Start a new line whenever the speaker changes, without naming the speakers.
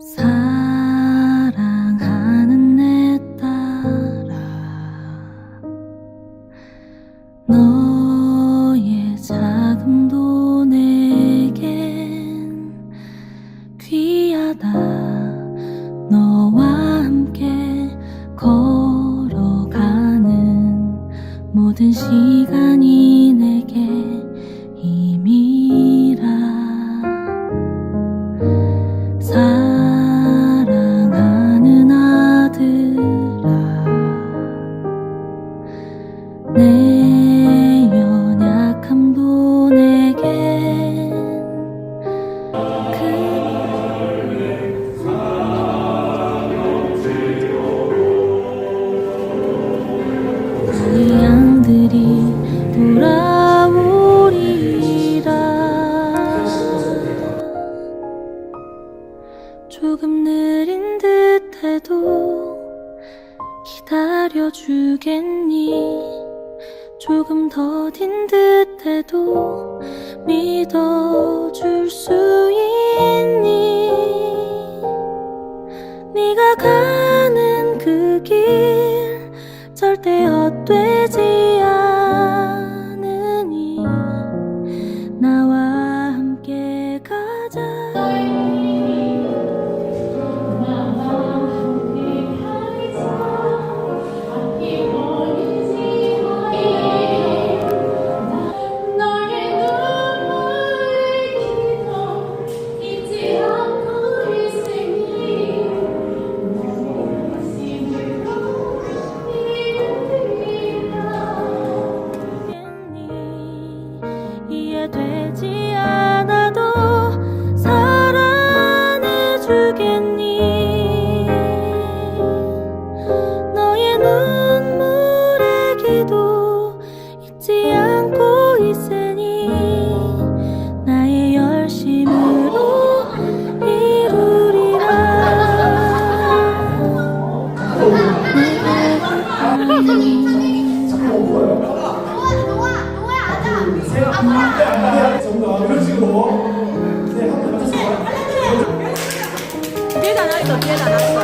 사랑하는 내 딸아 너의 자금도 내겐 귀하다. 너와 함께 걸어가는 모든 시간이 내게 조금 느린 듯해도 기다려주겠니 조금 더딘 듯해도 믿어줄 수 있니? 네가 가는 그 길 절대 헛되지 되지 않아도 사랑해주겠니 났어, 뒤에 나났어.